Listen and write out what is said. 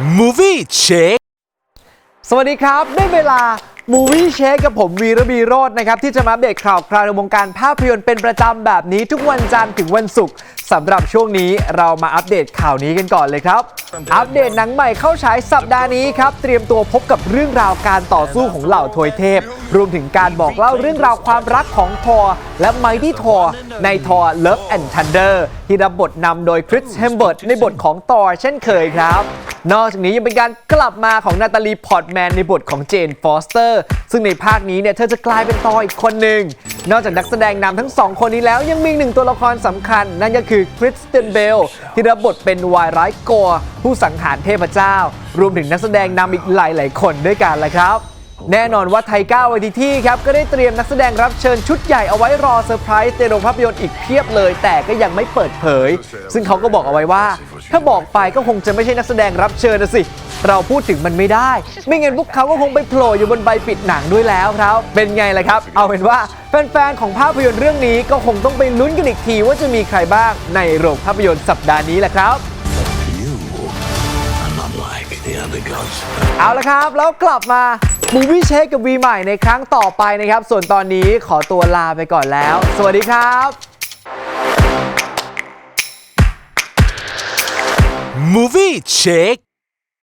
Movie Check สวัสดีครับ ได้เวลา Movie Check กับผมวีระบีโรจน์นะครับ ที่จะมาอัปเดตข่าวคราวในวงการภาพยนตร์เป็นประจำแบบนี้ทุกวันจันทร์ถึงวันศุกร์สำหรับช่วงนี้เรามาอัปเดตข่าวนี้กันก่อนเลยครับ อัปเดตหนังใหม่เข้าฉายสัปดาห์นี้ครับ เตรียมตัวพบกับเรื่องราวการต่อสู้ของเหล่าทวยเทพ รวมถึงการบอกเล่าเรื่องราวความรักของทอร์และไมตี้ทอร์ในทอร์ Love and Thunder ที่รับบทนำโดยคริสเฮมเบิร์ตในบทของตอร์เช่นเคยครับ นอกจากนี้ยังเป็นการกลับมาของนาตาลีพอร์ตแมนในบทของเจนฟอสเตอร์ซึ่งในภาคนี้เนี่ยเธอจะกลายเป็นตออีกคนหนึ่ง นอกจากนักแสดงนำทั้งสองคนนี้แล้วยังมีหนึ่งตัวละครสำคัญ นั่นก็คือคริสเตนเบลที่รับบทเป็นวายร้ายกอร์ผู้สังหารเทพเจ้า รวมถึงนักแสดงนำอีกหลาย ๆ คนด้วยกันแหละครับแน่นอนว่าไทก้าไวทิที่ครับ ก็ได้เตรียมนักแสดงรับเชิญชุดใหญ่เอาไว้รอเซอร์ไพรส์ในโรงภาพยนตร์อีกเพียบเลย แต่ก็ยังไม่เปิดเผย ซึ่งเขาก็บอกเอาไว้ว่า ถ้าบอกไปก็คงจะไม่ใช่นักแสดงรับเชิญนะสิ เราพูดถึงมันไม่ได้ ไม่งั้นพวกเขาก็คงไปโผล่อยู่บนใบปิดหนังด้วยแล้วครับ เป็นไงล่ะครับ เอาเป็นว่าแฟนๆของภาพยนตร์เรื่องนี้ก็คงต้องไปลุ้นกันอีกทีว่าจะมีใครบ้างในโรงภาพยนตร์สัปดาห์นี้แหละครับ I'm unlike the other gods เอาละครับ แล้วกลับมามูวี่เชคกับวีใหม่ในครั้งต่อไปนะครับ ส่วนตอนนี้ขอตัวลาไปก่อนแล้ว สวัสดีครับ Movie Check